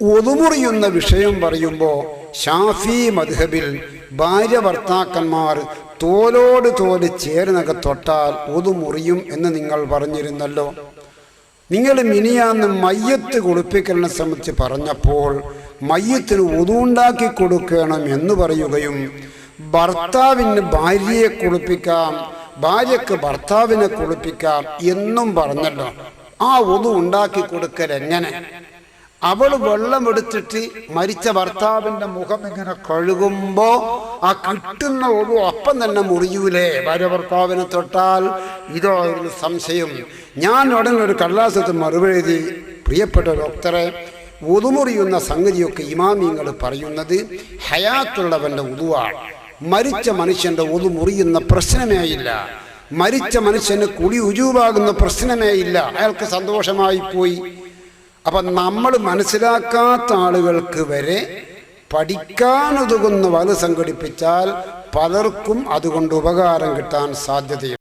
ഒതുമുറിയുന്ന വിഷയം പറയുമ്പോൾ ഷാഫി മധുഹബിൽ ഭാര്യ ഭർത്താക്കന്മാർ തോലോട് തോൽ ചേർന്നൊക്കെ തൊട്ടാൽ ഒതുമുറിയും എന്ന് നിങ്ങൾ പറഞ്ഞിരുന്നല്ലോ. നിങ്ങൾ മിനിയാന്ന് മയ്യത്ത് കുളിപ്പിക്കലിനെ സംബന്ധിച്ച് പറഞ്ഞപ്പോൾ മയ്യത്തിന് ഒതുണ്ടാക്കി കൊടുക്കണം എന്ന് പറയുകയും ഭർത്താവിന് ഭാര്യയെ കുളിപ്പിക്കാം ഭാര്യക്ക് ഭർത്താവിനെ കുളിപ്പിക്കാം എന്നും പറഞ്ഞല്ലോ. ആ ഒതു ഉണ്ടാക്കി കൊടുക്കൽ എങ്ങനെ അവൾ വെള്ളം എടുത്തിട്ട് മരിച്ച ഭർത്താവിന്റെ മുഖം ഇങ്ങനെ കഴുകുമ്പോ ആ കിട്ടുന്ന ഒഴു അപ്പം തന്നെ മുറിയൂലേ? ഭാര്യ ഭർത്താവിനെ തൊട്ടാൽ ഇതോ ഒരു സംശയം. ഞാൻ ഉടനെ ഒരു കടലാസത്ത് മറുപടി പ്രിയപ്പെട്ട ഡോക്ടറെ ഒതുമുറിയുന്ന സംഗതിയൊക്കെ ഇമാമിങ്ങൾ പറയുന്നത് ഹയാത്തുള്ളവന്റെ ഉതുവാണ്. മരിച്ച മനുഷ്യന്റെ ഒതു മുറിയുന്ന പ്രശ്നമേ ഇല്ല. മരിച്ച മനുഷ്യന് കുളി ഉജൂവാകുന്ന പ്രശ്നമേ ഇല്ല. അയാൾക്ക് സന്തോഷമായി പോയി. അപ്പൊ നമ്മൾ മനസ്സിലാക്കാത്ത ആളുകൾക്ക് വരെ പഠിക്കാനുതകുന്ന വലു സംഘടിപ്പിച്ചാൽ പലർക്കും അതുകൊണ്ട് ഉപകാരം കിട്ടാൻ സാധ്യതയുണ്ട്.